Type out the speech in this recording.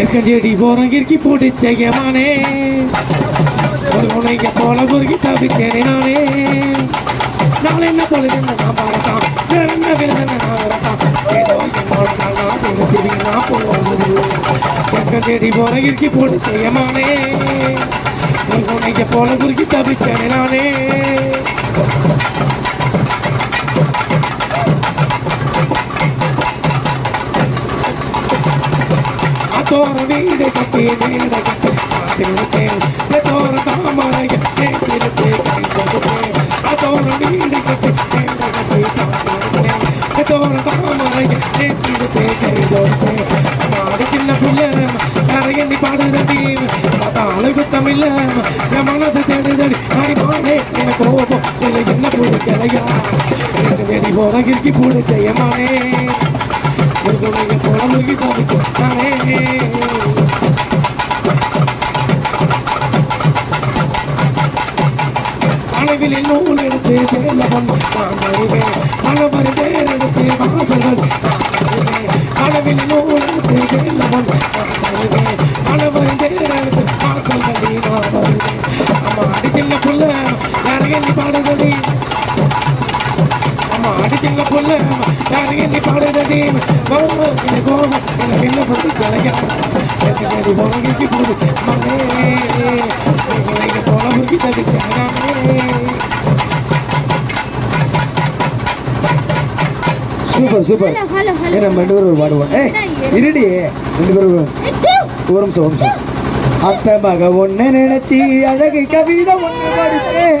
எற்கஞ்செடி போறங்கிற்கு போட்டு செய்யமானே ஒரு உனைக்க போல குறுக்கி தப்பிச்சேனே நானே. நாளை என்ன பொழுது என்ன நான் பாடத்தான் வேற என்ன விழுது நான் வரத்தான் ஏதோ என்னோட நான் திரும்பி நான் போட்டு செய்யமானே ஒரு போல குறுக்கி தப்பிச்சேனே நானே. அதோர வீடு கட்டி வீடு கட்டி காத்திருப்பேன் அதோர தாமரைய நேற்றிருப்பே கைதொடுப்பேன் அதோர வீடு கட்டி வீடு கட்டி காத்திருப்பேன் அதோர தாமரைய நேற்றிருப்பே கைதொடுப்பேன் மாடு சின்ன பிள்ளை கரையண்டி பாடுதடி அழகு தமிழ என் மனது தேடுதடி அடி மானே எனக்கு கோபம் இல்லை என்ன புது கிளையா வெடி போற கிறுக்கி பூடு செய்யமானே அளவில் நூல் எடுத்து தேர்ல நான் வருவேன் அளவரு தேர் எடுத்து வாசல்கள் அளவில் நூல் எடுத்து தேர்ல நான் வருவேன் அளவரு தேர் எடுத்து வாசல்கள் நான் வருவேன் புள்ள பாடுதடி அம்மா அடிக்கின்ற புள்ள யாரையும் பாடுதடி கோபம் கோபம் என பற்றி கலையா எனக்கு போனகிக்கு போடு. மகனே போன முறுக்கி தடுக்கிறானே சூப்பர் சூப்பர் நம்ம ரெண்டு பேரும் பாடுவோம் ஏய் இருடி ரெண்டு பேரும் ஒரு நிமிஷம் ஒரு நிமிஷம். அத்தை மக ஒண்ணு நினைச்சி அழகு கவிதை ஒண்ணு படிச்சேன்